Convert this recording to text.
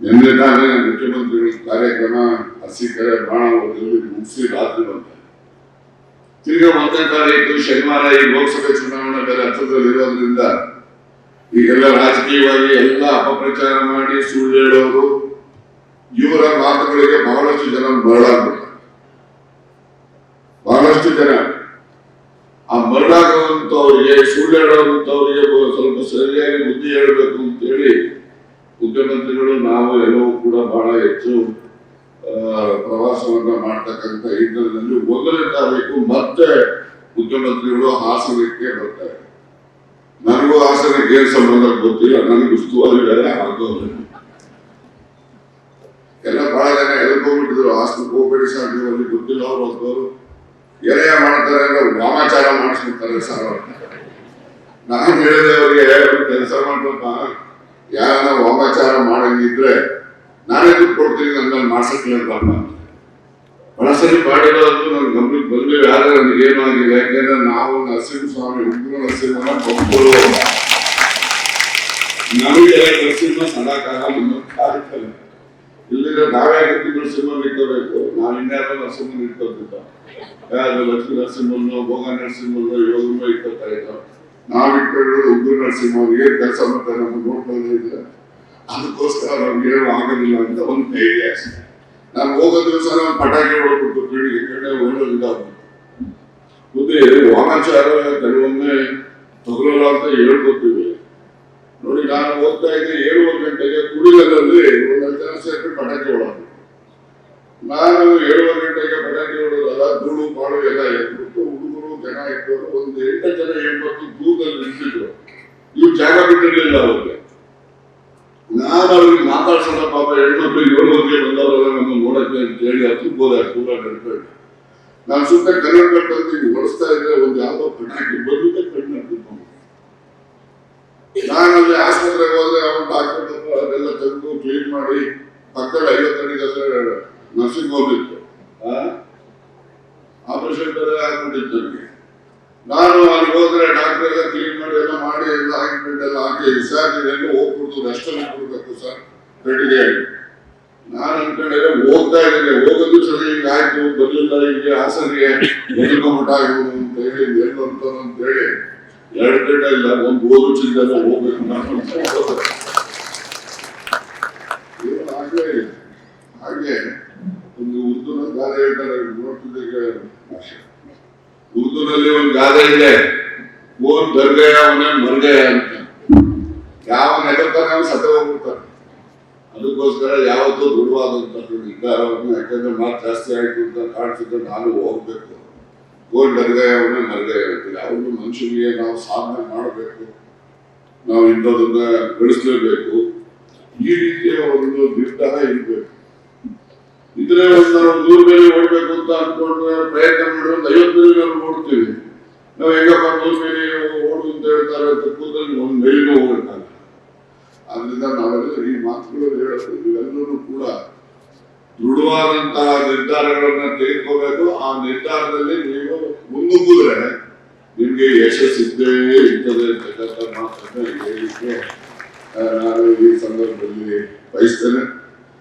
ನಿನ್ನೆ ತಾನೇ ಮುಖ್ಯಮಂತ್ರಿಗಳ ಕಾರ್ಯಕ್ರಮ ಹಸಿಕೆರೆ ಬಾಣ ಹೋದಲ್ಲಿ ಮುಗಿಸಿ ರಾತ್ರಿ ಬಂತ. ತಿರ್ಗಾ ಒಂದನೇ ತಾರೀಕು ಶನಿವಾರ ಈ ಲೋಕಸಭೆ ಚುನಾವಣೆ ಬೇರೆ ಹತ್ತಿರದಲ್ಲಿರೋದ್ರಿಂದ ಈಗೆಲ್ಲ ರಾಜಕೀಯವಾಗಿ ಎಲ್ಲ ಅಪಪ್ರಚಾರ ಮಾಡಿ ಸುಳ್ಳು ಹೇಳೋರು ಇವರ ಮಾತುಗಳಿಗೆ ಬಹಳಷ್ಟು ಜನ ಮರಳಾಗ್ಬಿಡ್ತಾರೆ ಬಹಳಷ್ಟು ಜನ. ಆ ಮರಳಾಗುವಂತವರಿಗೆ ಸುಳ್ಳು ಹೇಳುವಂತವರಿಗೆ ಸ್ವಲ್ಪ ಸರಿಯಾಗಿ ಬುದ್ಧಿ ಹೇಳಬೇಕು ಅಂತೇಳಿ ಮುಖ್ಯಮಂತ್ರಿಗಳು ನಾವು ಎಲ್ಲವೂ ಕೂಡ ಬಹಳ ಹೆಚ್ಚು ಪ್ರವಾಸವನ್ನ ಮಾಡ್ತಕ್ಕಂಥ ಹಿನ್ನೆಲೆಯಲ್ಲಿ ಒಂದನೇ ತಾರೀಕು ಮತ್ತೆ ಮುಖ್ಯಮಂತ್ರಿಗಳು ಹಾಸನಕ್ಕೆ ಬರ್ತಾರೆ. ನನಗೂ ಹಾಸನಕ್ಕೆ ಏನ್ ಸಂಬಂಧ ಗೊತ್ತಿಲ್ಲ, ನನಗೆ ಉಸ್ತುವಾರಿ ಬೇರೆ ಆಗೋದಿಲ್ಲ ಎಲ್ಲ ಬಹಳ ಜನ ಎಲ್ಲರೂ ಹಾಸನ ಹೋಗ್ಬೇಡಿ ಸರ್ ನೀವು ಅಲ್ಲಿ ಗೊತ್ತಿಲ್ಲ ಅವ್ರು ಹೊಸವರು ಎಲೆಯ ಮಾಡ್ತಾರೆ ಅಂದ್ರೆ ವಾಮಾಚಾರ ಮಾಡಿಸ್ಬಿಡ್ತಾರೆ ಸರ್. ನಾನು ಹೇಳಿದೆ ಅವರಿಗೆ ಕೆಲಸ ಮಾಡ್ರಪ್ಪ ಯಾರ ವಾಮಾಚಾರ ಮಾಡಂಗಿದ್ರೆ ನಾನೇ ದುಡ್ಡು ಕೊಡ್ತೀನಿ ನನ್ನ ಮಾಡ್ಸಕ್ಲೇನಪ್ಪ ಬಹಳ ಸರಿ ಮಾಡಿರೋದು ನನ್ನ ಗಮನಕ್ಕೆ ಬಂದಿಲ್ಲ ಆದ್ರೆ ನನಗೆ ಏನಾಗಿದೆ, ಯಾಕೆಂದ್ರೆ ನಾವು ನರಸಿಂಹಸ್ವಾಮಿ ಉಗ್ರ ನರಸಿಂಹನ ಭಕ್ತರು. ನಮಗೆ ನರಸಿಂಹ ಸದಾಕಾಲ ನಮ್ಮ ಕಾರ್ಯಕ್ರಮ ಇಲ್ಲಿಂದ ನಾವೇ ಗತಿ ನರಸಿಂಹ ಇಟ್ಕೋಬೇಕು ನಾವು ಇನ್ಯಾರೋ ನರಸಿಂಹ ಇಟ್ಕೋತಿದ್ದ ಯಾರು ಲಕ್ಷ್ಮೀ ನರಸಿಂಹನ್ನು ಭೋಗ ನರಸಿಂಹನ್ನು ಯೋಗ ಇಟ್ಕೋತಾ ಇದ್ದ ನಾವು ಇಟ್ಕೊಂಡಿರೋದು ಉಗ್ರ ನರಸಿಂಹನಿಗೆ ಕೆಲಸ ಮಾಡ್ತಾರೆ ನಮ್ಗೆ ನೋಡ್ಕೊಳ್ಳೋದೇ ಇಲ್ಲ. ಅದಕ್ಕೋಸ್ಕರ ನಮ್ಗೆ ಏನು ಆಗಲಿಲ್ಲ ಅಂತ ಒಂದು ಧೈರ್ಯ ಅಷ್ಟೇ. ನಾನು ಹೋಗೋ ದಿವಸ ನಾನು ಪಟಾಕಿ ಹೊಡ್ಬಿಟ್ಟು ಕಣ್ಣಿಗೆ ಕಡೆ ಹೊಡೋದಿಲ್ಲ ಮುಂದೆ ವಾಮಾಚಾರ ಕೆಲವೊಮ್ಮೆ ತಗೊಳ್ಳಲ್ಲ ಅಂತ ಹೇಳ್ಕೊತೀವಿ ನೋಡಿ, ನಾನು ಹೋಗ್ತಾ ಇದ್ದೆ ಏಳುವರೆ ಗಂಟೆಗೆ ಕುಡಿಲಲ್ಲಿ ಒಂದು ಜನ ಸೇರಿ ಪಟಾಕಿ ಹೊಡೋದು. ನಾನು ಏಳುವರೆ ಗಂಟೆಗೆ ಪಟಾಕಿ ಹೊಡೋದಲ್ಲ ಧೂಳು ಮಾಡು ಎಲ್ಲ ಹುಡುಗರು ಜನ ಇಟ್ಟವರು ಒಂದು ಎಂಟು ಜನ ಎಂಬತ್ತು ದೂರದಲ್ಲಿ ನಿಂತಿದ್ರು. ಇವ್ರು ಜಾಗ ಬಿಟ್ಟಿರ್ಲಿಲ್ಲ ಅವ್ರಿಗೆ. ನಾನು ಅವ್ರಿಗೆ ಮಾತಾಡ್ಸೋಣ ಪಾಪ, ಹೆಣ್ಮಕ್ಳು ಏಳುವರೆಗೆ ಬಂದವರೆಲ್ಲ ನಮ್ಮ ನೋಡಕ್ಕೆ ಅಂತ ಹೇಳಿ ಅದು ಹೋದ ದೂರ ನಡ್ಕೊಂಡು ನಾನು ಸುತ್ತ ಕನ್ನಡ ಹಿಂಗ್ ಹೊಡಿಸ್ತಾ ಇದ್ರೆ ಒಂದು ಯಾವುದೋ ಪಟಾಕಿ ಬಂದು ಕಣ್ಣು ನಾನು ಅಲ್ಲಿ ಆಸ್ಪತ್ರೆಗೆ ಹೋದ್ರೆ ಅವನು ಡಾಕ್ಟರ್ ಅದೆಲ್ಲ ತಂದು ಕ್ಲೀನ್ ಮಾಡಿ ಪಕ್ಕದಲ್ಲಿ ಐವತ್ತು ಅಡಿಗಲ್ಲೇ ನರ್ಸಿಂಗ್ ಹೋಗಿತ್ತು ಆಪರೇಷನ್ ಆಗ್ಬಿಟ್ಟಿತ್ತು ನನಗೆ. ನಾನು ಅಲ್ಲಿ ಹೋದ್ರೆ ಡಾಕ್ಟರ್ ಎಲ್ಲ ಕ್ಲೀನ್ ಮಾಡಿ ಎಲ್ಲ ಮಾಡಿ ಎಲ್ಲ ಆಯಿಂಟ್ಮೆಂಟ್ ಎಲ್ಲ ಹಾಕಿ ಸರ್ ನೀವೆಲ್ಲ ಹೋಗ್ಬಿಡ್ತು ರೆಸ್ಟ್ ಅಲ್ಲಿ ಕೊಡ್ಬೇಕು ಸರ್ ಬೆಡ್ಗೆ ನಾನು ಅನ್ಕೊಂಡಿದ್ರೆ ಹೋಗ್ತಾ ಇದ್ದೇನೆ, ಹೋಗೋದು ಸರಿ, ಹಿಂಗೆ ಆಯ್ತು ಬರ್ಲಿಲ್ಲ ಹಿಂಗೆ ಹಾಸನಿಗೆ ಎಲ್ಕೊಂಬಿಟ್ಟ ಇವನು ಅಂತ ಹೇಳಿ ಏನು ಅಂತ ಹೇಳಿ, ಎರಡು ಗಂಟೆ ಇಲ್ಲ, ಒಂದು ಓದು ಚಿಂತೆಲ್ಲ ಹೋಗ್ಬೇಕು ನಾನು. ಹಾಗೆ ಹಾಗೆ, ಒಂದು ಉರ್ದುನ ಗಾದೆ ಹೇಳ್ತಾರೆ ನೋಡ್ತಿದ್ದಕ್ಕೆ ಉರ್ದುನಲ್ಲಿ ಒಂದು ಗಾದೆ ಇದೆ. ಓನ್ ದರ್ಗಯ ಅವನೇ ಮರ್ಗಯ ಅಂತ. ಯಾವ ನೆಗರ್ತಾನೆ ಅವ್ನು ಸತ್ತ ಹೋಗ್ಬಿಡ್ತಾನೆ ಅದಕ್ಕೋಸ್ಕರ ಯಾವತ್ತೂ ದೃಢವಾದಂತ ನಿರ್ಧಾರವನ್ನು ಯಾಕಂದ್ರೆ ಮಾತು ಜಾಸ್ತಿ ಆಯ್ತು ಅಂತ ಕಾಣಿಸಿದ್ರೆ ನಾನು ಹೋಗ್ಬೇಕು. ಓನ್ ದರ್ಗಯ ಅವನೇ ಮರ್ಗಯ ಅಂತ ಯಾವುದು ಮನುಷ್ಯನಿಗೆ ನಾವು ಸಾಧನೆ ಮಾಡಬೇಕು. ನಾವು ಇಂಥದನ್ನ ಬೆಳೆಸಲೇಬೇಕು. ಈ ರೀತಿಯ ಒಂದು ನಿರ್ಧಾರ ಇರಬೇಕು. ಇದ್ರೆ ಒಂದು ನಾವು ನೂರು ಮೇಲೆ ಹೋಗ್ಬೇಕು ಅಂತ ಅನ್ಕೊಂಡ್ರೆ ಪ್ರಯತ್ನ ಮಾಡಿ ಒಂದು ಐವತ್ತು ಮೇಲೆ ನಾವು ಓಡ್ತೀವಿ. ನಾವು ಹೆಂಗಪ್ಪ ನೂರು ಮೇಲೆ ಓಡು ಅಂತ ಹೇಳ್ತಾರೆ ಕೂತಲ್ಲಿ ಒಂದು ಮೇಲಿನೂ ಹೋಗ್ಬೇಕಾಗ ಆದ್ರಿಂದ ನಾವೆಲ್ಲ ಈ ಮಾತುಗಳು ಹೇಳೋದು ಇವೆಲ್ಲರೂ ಕೂಡ ದೃಢವಾದಂತಹ ನಿರ್ಧಾರಗಳನ್ನ ತೆಗೆದುಕೋಬೇಕು. ಆ ನಿರ್ಧಾರದಲ್ಲಿ ನೀವು ಮುನ್ನುಗ್ಗಿದ್ರೆ ನಿಮ್ಗೆ ಯಶಸ್ಸಿದ್ದೇ ಇರ್ತದೆ ಅಂತಕ್ಕಂಥ ಮಾತನ್ನ ಹೇಳಿಕೆ. ನಾನು ಈ ಸಂದರ್ಭದಲ್ಲಿ ಬಯಸ್ತೇನೆ.